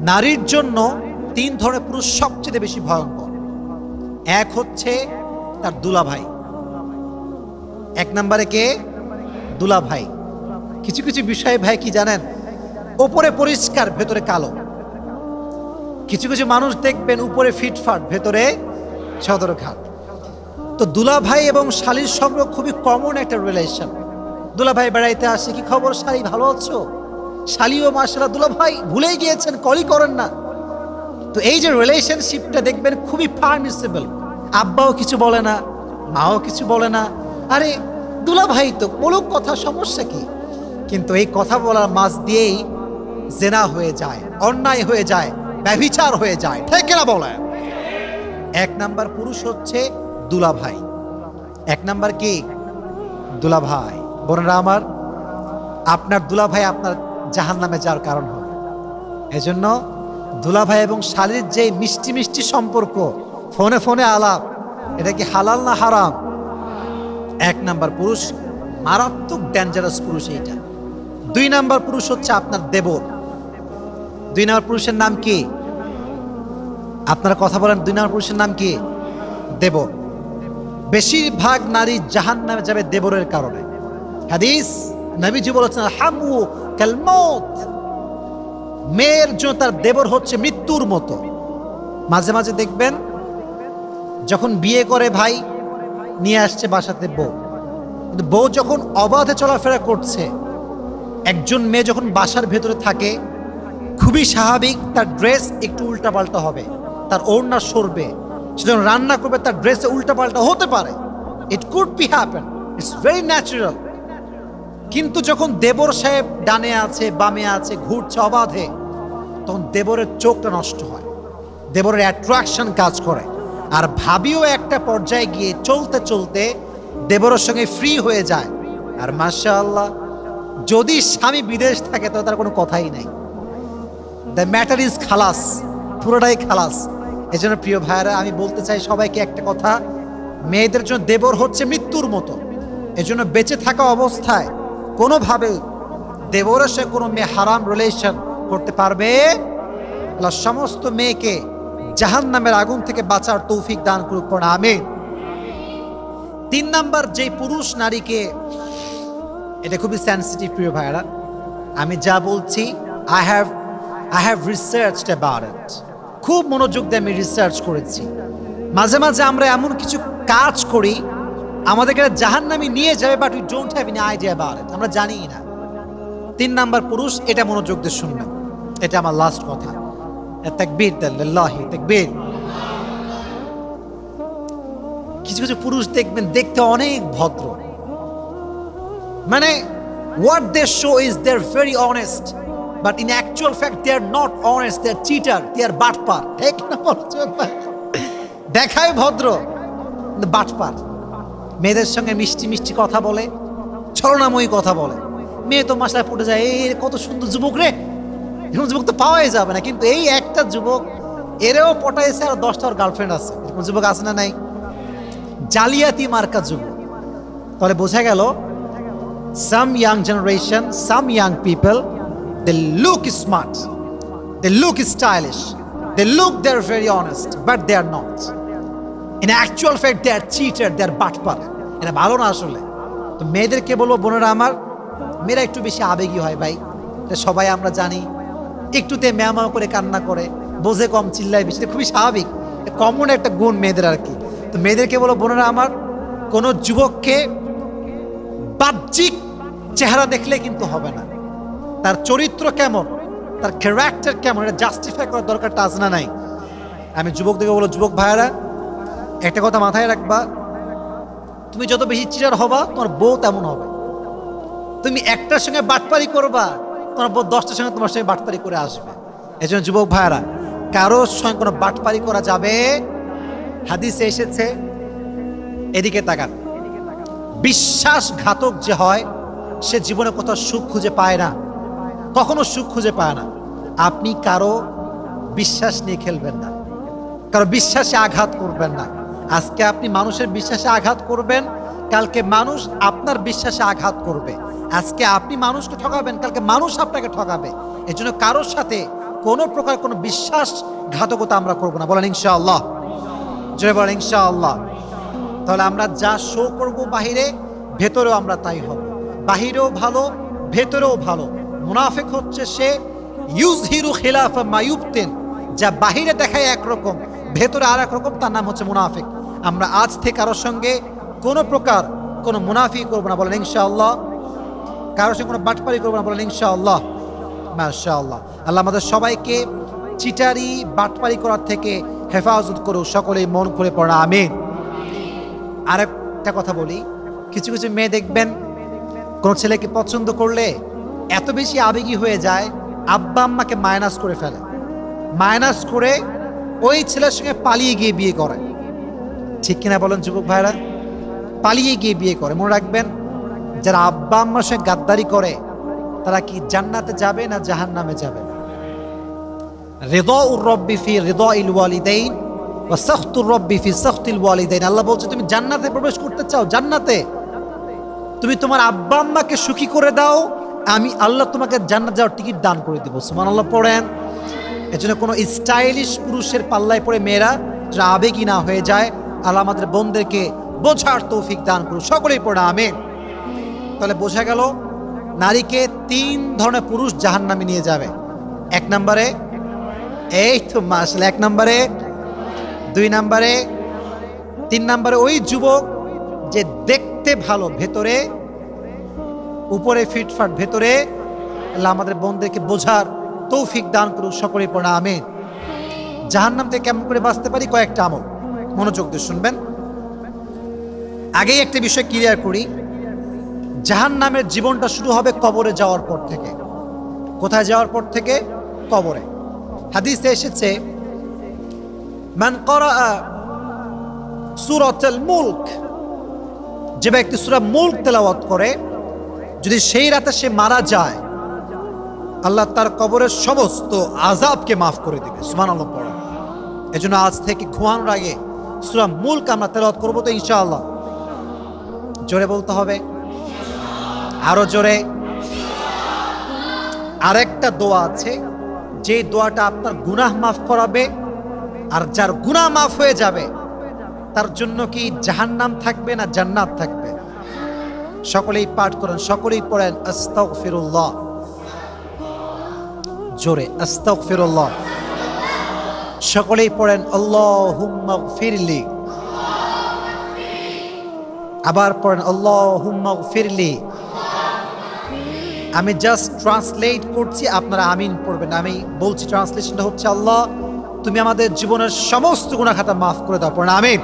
নারীর জন্য তিন ধরনের পুরুষ সবচেয়ে বেশি ভয়ঙ্কর। এক হচ্ছে তার দুলাভাই। এক নম্বরে কে? দুলাভাই। কিছু কিছু বিষয়ে ভাই কি জানেন? ওপরে পরিষ্কার, ভেতরে কালো। কিছু কিছু মানুষ দেখবেন উপরে ফিটফাট, ভেতরে সদর সদরঘাট তো দুলাভাই এবং শালির সম্পর্ক খুবই কমন একটা রিলেশন দুলাভাই বেড়াইতে আসে, কি খবর শালি, ভালো আছো? শালিও মাসাল্লাহ দুলাভাই ভুলেই গিয়েছেন কলই করেন না। তো এই যে রিলেশনশিপটা দেখবেন খুবই পারমিসেবল আব্বাও কিছু বলে না, মাও কিছু বলে না। আরে, দুলাভাই তো বলুক কথা, সমস্যা কি? কিন্তু এই কথা বলার মাঝ দিয়েই জেনা হয়ে যায়, অন্যায় হয়ে যায়, ব্যভিচার হয়ে যায়। ঠিক না বলে এক নাম্বার পুরুষ হচ্ছে দুলাভাই। এক নাম্বার কি? দুলাভাই। বোনেরা আমার, আপনার দুলাভাই আপনার জাহান নামে যাওয়ার কারণ হবে। এজন্য দুলাভাই এবং শালির যে মিষ্টি মিষ্টি সম্পর্ক, ফোনে ফোনে আলাপ, এটা কি হালাল না হারাম? এক নাম্বার পুরুষ, মারাত্মক ডেঞ্জারাস পুরুষ এইটা। দুই নাম্বার পুরুষ হচ্ছে আপনার দেবর। দুই নাম্বার পুরুষের নাম কি? আপনারা কথা বলেন, দুই নম্বর পুরুষের নাম কি? দেবর। বেশিরভাগ নারী জাহান নামে যাবে দেবরের কারণে। হাদিস নবীজি বলেছেন, হামু মেয়ের জন্য তার দেবর হচ্ছে মৃত্যুর মতো। মাঝে মাঝে দেখবেন, যখন বিয়ে করে ভাই, নিয়ে আসছে বাসাতে বউ। কিন্তু বউ যখন অবাধে চলাফেরা করছে, একজন মেয়ে যখন বাসার ভেতরে থাকে, খুবই স্বাভাবিক তার ড্রেস একটু উল্টাপাল্টা হবে, তার ওড়না সরবে। সে যখন রান্না করবে, তার ড্রেসে উল্টাপাল্টা হতে পারে। It could be happen it's very natural কিন্তু যখন দেবর সাহেব ডানে আছে, বামে আছে, ঘুরছে অবাধে, তখন দেবরের চোখটা নষ্ট হয়। দেবরের অ্যাট্রাকশন কাজ করে। আর ভাবিও একটা পর্যায়ে গিয়ে চলতে চলতে দেবরের সঙ্গে ফ্রি হয়ে যায়। আর মাশা আল্লাহ যদি স্বামী বিদেশ থাকে তো তার কোনো কথাই নাই। দ্য ম্যাটার ইজ খালাস, পুরোটাই খালাস। এই জন্য প্রিয় ভাইয়েরা, আমি বলতে চাই সবাইকে একটা কথা। মেয়েদের জন্য দেবর হচ্ছে মৃত্যুর মতো। এজন্য বেঁচে থাকা অবস্থায় কোনোভাবে দেবরের সঙ্গে কোনো মেয়ে হারাম রিলেশন করতে পারবে? আল্লাহ সমস্ত মেয়েকে জাহান নামের আগুন থেকে বাঁচার তৌফিক দান করুক, পড়া, আমিন। তিন নাম্বার, যে পুরুষ নারীকে, এটা খুবই সেন্সিটিভ প্রিয় ভাইয়েরা, আমি যা বলছি I have I have research about খুব মনোযোগ দিয়ে আমি রিসার্চ করেছি। মাঝে মাঝে আমরা এমন কিছু কাজ করি আমাদেরকে জাহান নামি নিয়ে যাবে but we don't have any idea about আমরা জানি না। তিন নাম্বার পুরুষ, এটা মনোযোগ দিয়ে শুনবেন। এটা আমার লাস্ট কথা। তাকবীর লিল্লাহি, তাকবীর। কিছু কিছু পুরুষ দেখবেন, দেখতে অনেক ভদ্র। মানে what they show is they're very honest but in actual fact they are not honest they are cheater they are বাটপার দেখায় ভদ্র বাটপার মেয়েদের সঙ্গে মিষ্টি মিষ্টি কথা বলে ছলনাময়ী কথা বলে। মেয়ে তো মাসায় পড়ে যায় এই কত সুন্দর যুবক রে! এরকম যুবক তো পাওয়াই যাবে না কিন্তু এই একটা যুবক এরেও পটাইছে আর দশটা গার্লফ্রেন্ড আছে। এরকম যুবক আছে না নাই? জালিয়াতি মার্কা যুবক। তাহলে বোঝা গেল some generation some some people they look look smart, they look stylish, they they they're very honest, but they are not. In actual fact, they are cheated, they are বাটপার এটা ভালো না আসলে। তো মেয়েদেরকে বলব বোনেরা আমার মেয়েরা একটু বেশি আবেগী হয় ভাই। সবাই আমরা জানি। একটুতে ম্যামা করে কান্না করে বোঝে কম চিল্লায় বেশি খুবই স্বাভাবিক। কমন একটা গুণ মেয়েদের আর কি। তো মেয়েদেরকে বলো বোনেরা আমার কোনো যুবককে বাহ্যিক চেহারা দেখলে কিন্তু হবে না। তার চরিত্র কেমন তার ক্যারেক্টার কেমন এটা জাস্টিফাই করার দরকারটা আছে না নাই? আমি যুবকদেরকে বলো যুবক ভাইয়েরা একটা কথা মাথায় রাখবা, তুমি যত বেশি চিরার হবা, তোমার বউ তেমন হবে। তুমি একটার সঙ্গে বাটপারি করবা, তোমার বউ দশটার সঙ্গে তোমার সঙ্গে বাটপারি করে আসবে। এই জন্য যুবক ভাইয়ারা কারোর সঙ্গে কোনো বাটপারি করা যাবে? হাদিসে এসেছে, এদিকে তাকান। বিশ্বাসঘাতক যে হয়, সে জীবনে কোথাও সুখ খুঁজে পায় না। কখনো সুখ খুঁজে পায় না। আপনি কারও বিশ্বাস নিয়ে খেলবেন না। কারও বিশ্বাসে আঘাত করবেন না। আজকে আপনি মানুষের বিশ্বাসে আঘাত করবেন, কালকে মানুষ আপনার বিশ্বাসে আঘাত করবে। আজকে আপনি মানুষকে ঠকাবেন, কালকে মানুষ আপনাকে ঠকাবে। এজন্য কারোর সাথে কোনো প্রকার কোনো বিশ্বাসঘাতকতা আমরা করব না। বলেন ইনশাআল্লাহ। জয় বলেন ইনশাআল্লাহ। তাহলে আমরা যা শো করব বাহিরে, ভেতরেও আমরা তাই হব। বাহিরেও ভালো, ভেতরেও ভালো। মুনাফিক হচ্ছে সে ইউজ হিরু খিলাফ মায়ুবতেন যা বাহিরে দেখায় একরকম। ভেতরে আর এক রকম, তার নাম হচ্ছে মুনাফিক। আমরা আজ থেকে কারোর সঙ্গে কোনো প্রকার কোনো মুনাফি করব না বলেন, ইনশাআল্লাহ। কারোর সঙ্গে কোনো বাটপারি করব না বলেন, ইনশাআল্লাহ। মাশাআল্লাহ। আল্লাহ আমাদের সবাইকে চিটারি, বাটপারি করার থেকে হেফাজত করুক, সকলেই মন খুলে পড়া, আমিন। আরেকটা কথা বলি, কিছু কিছু মেয়ে দেখবেন, কোনো ছেলেকে পছন্দ করলে এত বেশি আবেগী হয়ে যায়, আব্বা আম্মাকে মাইনাস করে ফেলে। মাইনাস করে ওই ছেলের সঙ্গে পালিয়ে গিয়ে বিয়ে করে। ঠিক কিনা বলেন যুবক ভাইরা? পালিয়ে গিয়ে বিয়ে করে। মনে রাখবেন, যারা আব্বা আম্মার সঙ্গে গাদ্দারি করে, তারা কি জান্নাতে যাবে না জাহান নামে যাবে আল্লাহ বলছে, তুমি জান্নাতে প্রবেশ করতে চাও? জান্নাতে? তুমি তোমার আব্বা আম্মাকে সুখী করে দাও। আমি আল্লাহ তোমাকে জান্নাত যাওয়ার টিকিট দান করে দিব। সুমান আল্লাহ পড়েন। এজন্য কোনো স্টাইলিশ পুরুষের পাল্লায় পড়ে মেয়েরা যারা আবেগী না হয়ে যায়, আল্লাহ আমাদের বোনদেরকে বোঝার তৌফিক দান করুন। সকলেই পড়া আমি তাহলে বোঝা গেল, নারীকে তিন ধরনের পুরুষ জাহান নামে নিয়ে যাবে। এক নম্বরে, এই তো মাসলে এক নম্বরে, দুই নম্বরে, তিন নম্বরে ওই যুবক যে দেখতে ভালো ভেতরে, উপরে ফিটফাট ভেতরে, আল্লাহ আমাদের বোনদেরকে বোঝার তৌফিক দান করুক সকলে পড়া, আমিন। জাহান্নাম থেকে কেমন করে বাঁচতে পারি? কয়েকটা আমল। মনোযোগ দিয়ে শুনবেন। আগেই একটা বিষয় ক্লিয়ার করি। জাহান নামের জীবনটা শুরু হবে কবরে যাওয়ার পর থেকে। কোথায় যাওয়ার পর থেকে? কবরে। হাদিসে এসেছে, মান যে ব্যক্তি সুরা মুলক তেলাওয়াত করে, যদি সেই রাতে সে মারা যায় আল্লাহ তার কবরের সমস্ত আজাবকে মাফ করে দিবে। সুমান আল্লাহ পড়া। এই জন্য আজ থেকে ঘুমানোর আগে সুরা মুলক আমরা তেলাওয়াত করব তো ইনশাআল্লাহ। জোরে বলতে হবে? আরও জোরে? আরেকটা দোয়া আছে, যে দোয়াটা আপনার গুনাহ মাফ করাবে, আর যার গুনাহ মাফ হয়ে যাবে, তার জন্য কি জাহান্নাম থাকবে না জান্নাত থাকবে? সকলেই পাঠ করেন, সকলেই পড়েন, আস্তাগফিরুল্লাহ। জোরে, আস্তাগফিরুল্লাহ। সকলেই পড়েন ফিরলি আবার পড়েন ফিরলি আমি জাস্ট ট্রান্সলেট করছি, আপনারা আমিন পড়বেন। আমি বলছি ট্রান্সলেশনটা হচ্ছে, আল্লাহ, তুমি আমাদের জীবনের সমস্ত গুণাখাতা মাফ করে দাও। পড়েন, আমিন।